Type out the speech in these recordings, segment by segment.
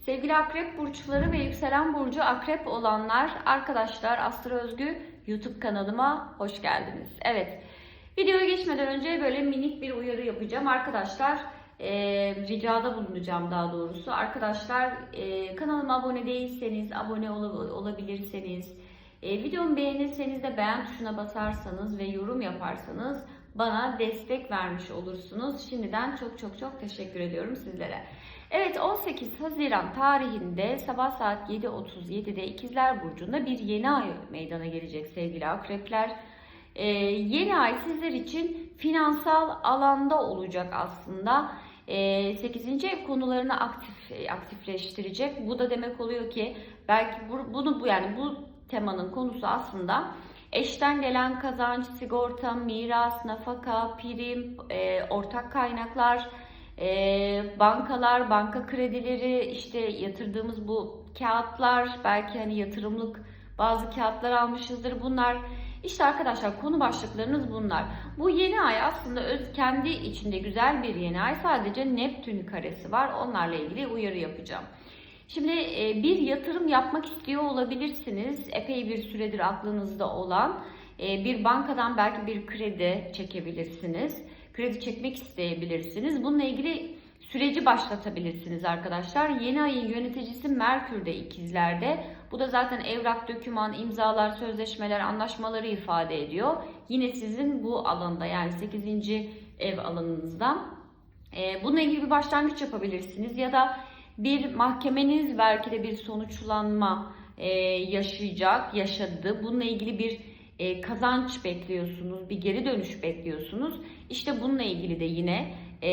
Sevgili akrep burçları ve yükselen burcu akrep olanlar arkadaşlar Astro Özgü YouTube kanalıma hoş geldiniz. Evet videoya geçmeden önce böyle minik bir uyarı yapacağım. Arkadaşlar e, ricada bulunacağım daha doğrusu. Arkadaşlar e, kanalıma abone değilseniz abone ol- olabilirseniz e, videomu beğenirseniz de beğen tuşuna basarsanız ve yorum yaparsanız bana destek vermiş olursunuz. Şimdiden çok çok çok teşekkür ediyorum sizlere. Evet 18 Haziran tarihinde sabah saat 7.37'de İkizler Burcu'nda bir yeni ay meydana gelecek sevgili akrepler. Ee, yeni ay sizler için finansal alanda olacak aslında. Ee, 8. ev konularını aktif aktifleştirecek. Bu da demek oluyor ki belki bu, bunu bu yani bu temanın konusu aslında eşten gelen kazanç, sigorta, miras, nafaka, prim, e, ortak kaynaklar, e, bankalar, banka kredileri, işte yatırdığımız bu kağıtlar, belki hani yatırımlık bazı kağıtlar almışızdır. Bunlar işte arkadaşlar konu başlıklarınız bunlar. Bu yeni ay aslında öz, kendi içinde güzel bir yeni ay. Sadece Neptün karesi var. Onlarla ilgili uyarı yapacağım. Şimdi e, bir yatırım yapmak istiyor olabilirsiniz. Epey bir süredir aklınızda olan e, bir bankadan belki bir kredi çekebilirsiniz. Kredi çekmek isteyebilirsiniz. Bununla ilgili süreci başlatabilirsiniz arkadaşlar. Yeni ayın yöneticisi Merkür de ikizlerde. Bu da zaten evrak, döküman, imzalar, sözleşmeler, anlaşmaları ifade ediyor. Yine sizin bu alanda yani 8. ev alanınızda. E, bununla ilgili bir başlangıç yapabilirsiniz ya da bir mahkemeniz belki de bir sonuçlanma e, yaşayacak, yaşadı. Bununla ilgili bir e, kazanç bekliyorsunuz, bir geri dönüş bekliyorsunuz. İşte bununla ilgili de yine e,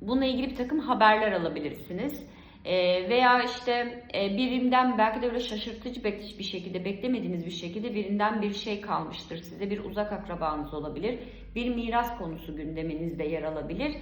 bununla ilgili bir takım haberler alabilirsiniz. E, veya işte e, birinden belki de öyle şaşırtıcı bir şekilde, beklemediğiniz bir şekilde birinden bir şey kalmıştır. Size bir uzak akrabanız olabilir. Bir miras konusu gündeminizde yer alabilir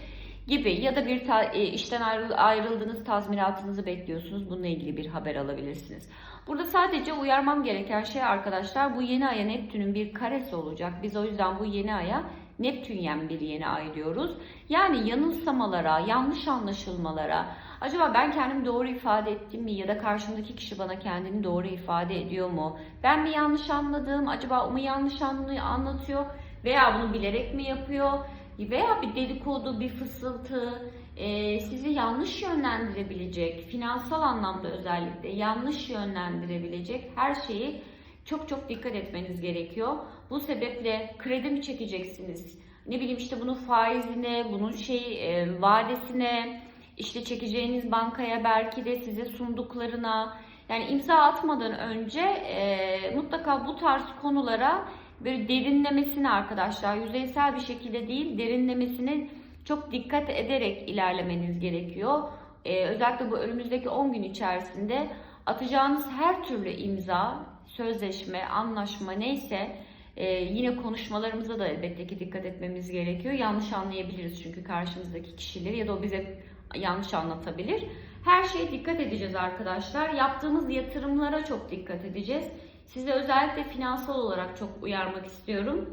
gibi ya da bir ta, e, işten ayrıl, ayrıldığınız tazminatınızı bekliyorsunuz. Bununla ilgili bir haber alabilirsiniz. Burada sadece uyarmam gereken şey arkadaşlar bu yeni aya Neptün'ün bir karesi olacak. Biz o yüzden bu yeni aya Neptünyen bir yeni ay diyoruz. Yani yanılsamalara, yanlış anlaşılmalara, acaba ben kendimi doğru ifade ettim mi ya da karşımdaki kişi bana kendini doğru ifade ediyor mu? Ben mi yanlış anladım? Acaba o mu yanlış anlatıyor? Veya bunu bilerek mi yapıyor? Veya bir dedikodu, bir fısıltı e, sizi yanlış yönlendirebilecek, finansal anlamda özellikle yanlış yönlendirebilecek her şeyi çok çok dikkat etmeniz gerekiyor. Bu sebeple kredi mi çekeceksiniz? Ne bileyim işte bunun faizine, bunun şey e, vadesine, işte çekeceğiniz bankaya belki de size sunduklarına yani imza atmadan önce e, mutlaka bu tarz konulara böyle derinlemesine arkadaşlar yüzeysel bir şekilde değil derinlemesine çok dikkat ederek ilerlemeniz gerekiyor. Ee, özellikle bu önümüzdeki 10 gün içerisinde atacağınız her türlü imza, sözleşme, anlaşma neyse e, yine konuşmalarımıza da elbette ki dikkat etmemiz gerekiyor. Yanlış anlayabiliriz çünkü karşımızdaki kişileri ya da o bize yanlış anlatabilir. Her şeye dikkat edeceğiz arkadaşlar. Yaptığımız yatırımlara çok dikkat edeceğiz. Size özellikle finansal olarak çok uyarmak istiyorum.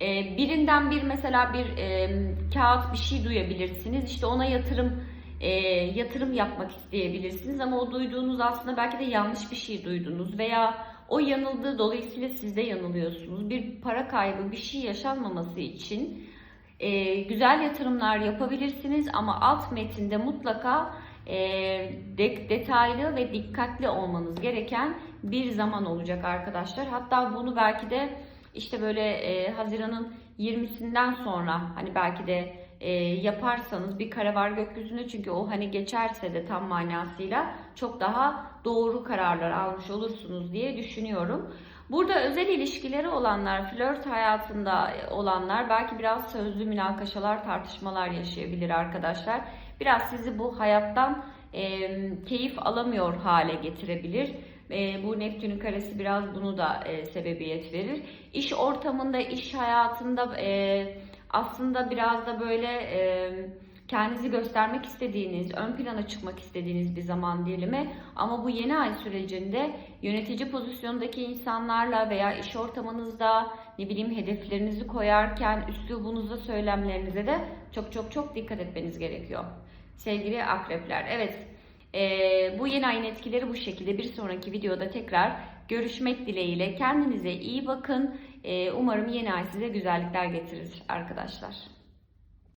Ee, birinden bir mesela bir e, kağıt bir şey duyabilirsiniz. İşte ona yatırım e, yatırım yapmak isteyebilirsiniz ama o duyduğunuz aslında belki de yanlış bir şey duydunuz veya o yanıldı dolayısıyla siz de yanılıyorsunuz. Bir para kaybı bir şey yaşanmaması için e, güzel yatırımlar yapabilirsiniz ama alt metinde mutlaka e, de, detaylı ve dikkatli olmanız gereken bir zaman olacak arkadaşlar. Hatta bunu belki de işte böyle e, Haziran'ın 20'sinden sonra hani belki de e, yaparsanız bir kare var gökyüzünde çünkü o hani geçerse de tam manasıyla çok daha doğru kararlar almış olursunuz diye düşünüyorum. Burada özel ilişkileri olanlar, flört hayatında olanlar belki biraz sözlü münakaşalar, tartışmalar yaşayabilir arkadaşlar. Biraz sizi bu hayattan e, keyif alamıyor hale getirebilir. E, bu Neptün'ün karesi biraz bunu da e, sebebiyet verir. İş ortamında, iş hayatında e, aslında biraz da böyle e, kendinizi göstermek istediğiniz, ön plana çıkmak istediğiniz bir zaman dilimi. Ama bu yeni ay sürecinde yönetici pozisyondaki insanlarla veya iş ortamınızda ne bileyim hedeflerinizi koyarken üslubunuzda söylemlerinize de çok çok çok dikkat etmeniz gerekiyor. sevgili akrepler. Evet ee, bu yeni ayın etkileri bu şekilde. Bir sonraki videoda tekrar görüşmek dileğiyle. Kendinize iyi bakın. Ee, umarım yeni ay size güzellikler getirir arkadaşlar.